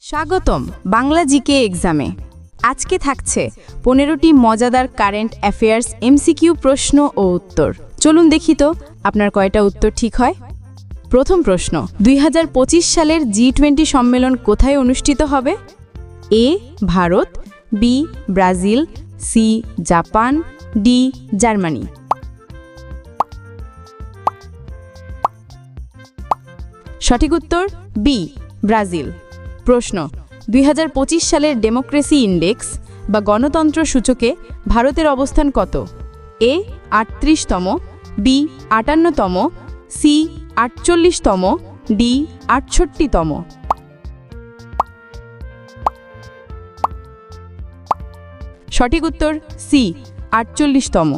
স্বাগতম বাংলা জিকে এক্সামে। আজকে থাকছে পনেরোটি মজাদার কারেন্ট অ্যাফেয়ার্স এমসিকিউ প্রশ্ন ও উত্তর। চলুন দেখি তো, আপনার কয়টা উত্তর ঠিক হয়? প্রথম প্রশ্ন, দুই হাজার পঁচিশ সালের জি টোয়েন্টি সম্মেলন কোথায় অনুষ্ঠিত হবে? A, Bharat, B, Brazil, C, Japan, D, Germany. সঠিক উত্তর, বি, ব্রাজিল। প্রশ্ন, দুই হাজার পঁচিশ সালের ডেমোক্রেসি ইন্ডেক্স বা গণতন্ত্র সূচকে ভারতের অবস্থান কত? এ, আটত্রিশতম, বি, আটান্নতম, সি, আটচল্লিশতম, ডি, আটষট্টিতম। সঠিক উত্তর, সি, আটচল্লিশতম।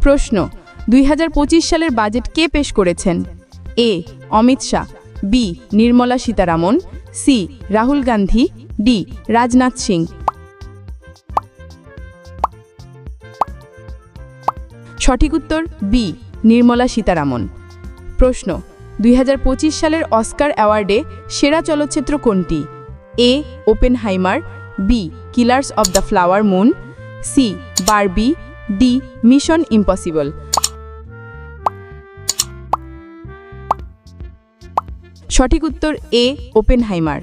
প্রশ্ন, দুই হাজার পঁচিশ সালের বাজেট কে পেশ করেছেন? A, Amit Shah, B, Nirmala Sitharaman C, Rahul Gandhi, D, Rajnath Singh. সঠিক উত্তর, বি, নির্মলা সীতারামন। প্রশ্ন, দুই হাজার পঁচিশ সালের অস্কার অ্যাওয়ার্ডে সেরা চলচ্চিত্র কোনটি? A Oppenheimer B, killers of the flower moon, C, Barbie, D, mission impossible. সঠিক উত্তর এ, ওপেনহাইমার।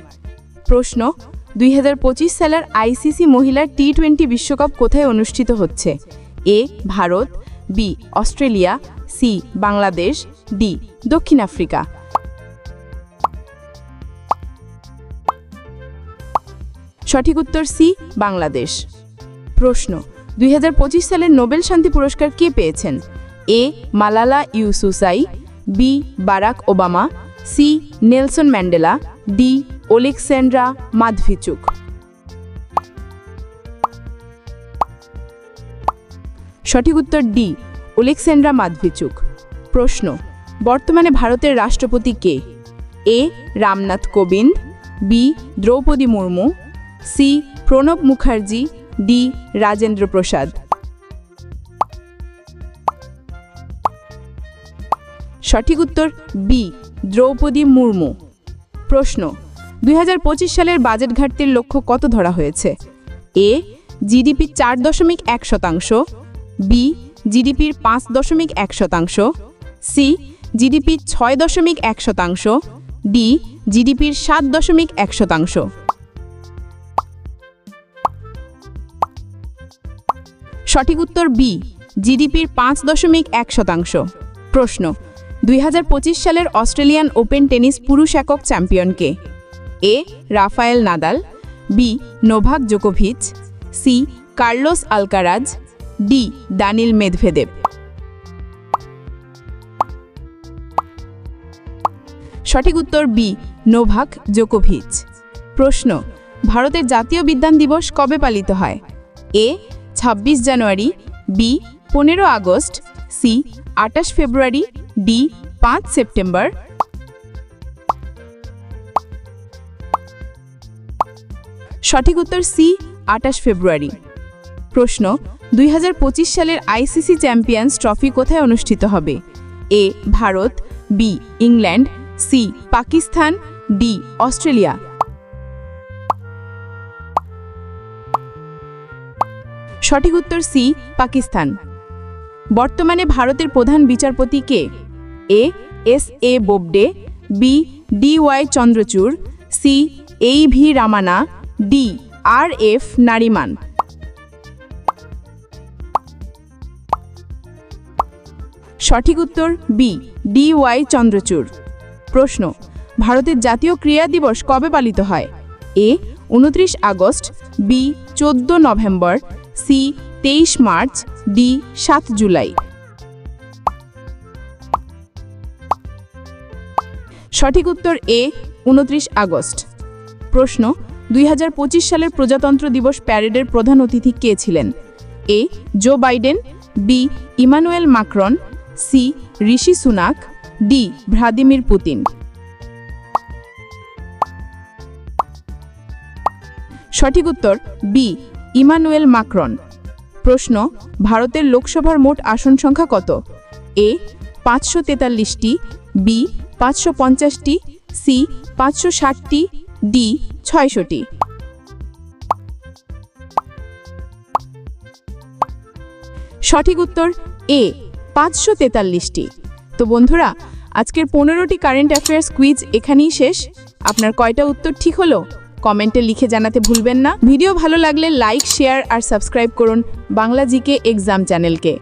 প্রশ্ন, দুই হাজার পঁচিশ সালের আইসিসি মহিলার টি টোয়েন্টি বিশ্বকাপ কোথায় অনুষ্ঠিত হচ্ছে? A, Bharat, B, Australia, C, Bangladesh, D, দক্ষিণ আফ্রিকা। সঠিক উত্তর সি, বাংলাদেশ। প্রশ্ন, দুই হাজার পঁচিশ সালের নোবেল শান্তি পুরস্কার কে পেয়েছেন? A, Malala ইউসুসাই B, Barack Obama C Nelson Mandela, D Oleksandra Matviichuk. সঠিক উত্তর ডি ওলেক্সেন্ড্রা মাধভিচুক। প্রশ্ন, বর্তমানে ভারতের রাষ্ট্রপতি কে? A, Ramnath Kovind, B, Droupadi Murmu, C, Pranab Mukherjee, D, Rajendra Prasad. সঠিক উত্তর বি দ্রৌপদী মুর্মু। প্রশ্ন, দুই হাজার পঁচিশ সালের বাজেট ঘাটতির লক্ষ্য কত ধরা হয়েছে? এ, জিডিপি চার দশমিক এক শতাংশ, বি, জিডিপির পাঁচ দশমিক এক শতাংশ, সি, জিডিপি ছয় দশমিক এক শতাংশ, ডি, জিডিপির সাত দশমিক এক শতাংশ। সঠিক উত্তর বি, জিডিপির পাঁচ দশমিক এক শতাংশ। প্রশ্ন দুই হাজার পঁচিশ সালের অস্ট্রেলিয়ান ওপেন টেনিস পুরুষ একক চ্যাম্পিয়নকে। A, Rafael Nadal, B, Novak জোকোভিচ, C, Carlos Alcaraz, D, Daniil Medvedev. সঠিক উত্তর বি, নোভাক জোকোভিচ। প্রশ্ন, ভারতের জাতীয় বিজ্ঞান দিবস কবে পালিত হয়? এ ২৬ জানুয়ারি, বি, পনেরো আগস্ট, সি আটাশ ফেব্রুয়ারি ডি পাঁচ সেপ্টেম্বর। সঠিক উত্তর সি আটাশ ফেব্রুয়ারি। প্রশ্ন, দুই হাজার পঁচিশ সালের আইসিসি চ্যাম্পিয়ন্স ট্রফি কোথায় অনুষ্ঠিত হবে? A, Bharat, B, England, C, Pakistan, D, Australia. সঠিক উত্তর সি, পাকিস্তান। বর্তমানে ভারতের প্রধান বিচারপতি কে? A S A Bobde B D Y Chandrachud C এই V Ramana D R F Nariman সঠিক উত্তর বি ডি ওয়াই চন্দ্রচূড় প্রশ্ন, ভারতের জাতীয় ক্রীড়া দিবস কবে পালিত হয়? এ উনত্রিশ আগস্ট বি চোদ্দ নভেম্বর সি তেইশ মার্চ ডি সাত জুলাই। সঠিক উত্তর এ, উনত্রিশ আগস্ট। প্রশ্ন, দুই হাজার পঁচিশ সালের প্রজাতন্ত্র দিবস প্যারেডের প্রধান অতিথি কে ছিলেন? A, Joe Biden, B, Emmanuel Macron, C, Rishi Sunak, D, Vladimir Putin. সঠিক উত্তর, বি, ইমানুয়েল মাক্রন। প্রশ্ন, ভারতের লোকসভার মোট আসন সংখ্যা কত? এ, পাঁচশো তেতাল্লিশটি, বি পাঁচশো পঞ্চাশটি সি পাঁচশো ষাটটি ডি ছয়শটি। সঠিক উত্তর এ পাঁচশো তেতাল্লিশটি। তো বন্ধুরা, আজকের পনেরোটি কারেন্ট অ্যাফেয়ার্স কুইজ এখানেই শেষ। আপনার কয়টা উত্তর ঠিক হলো, কমেন্টে লিখে জানাতে ভুলবেন না। ভিডিও ভালো লাগলে লাইক, শেয়ার আর সাবস্ক্রাইব করুন বাংলা জিকে এক্সাম চ্যানেলকে।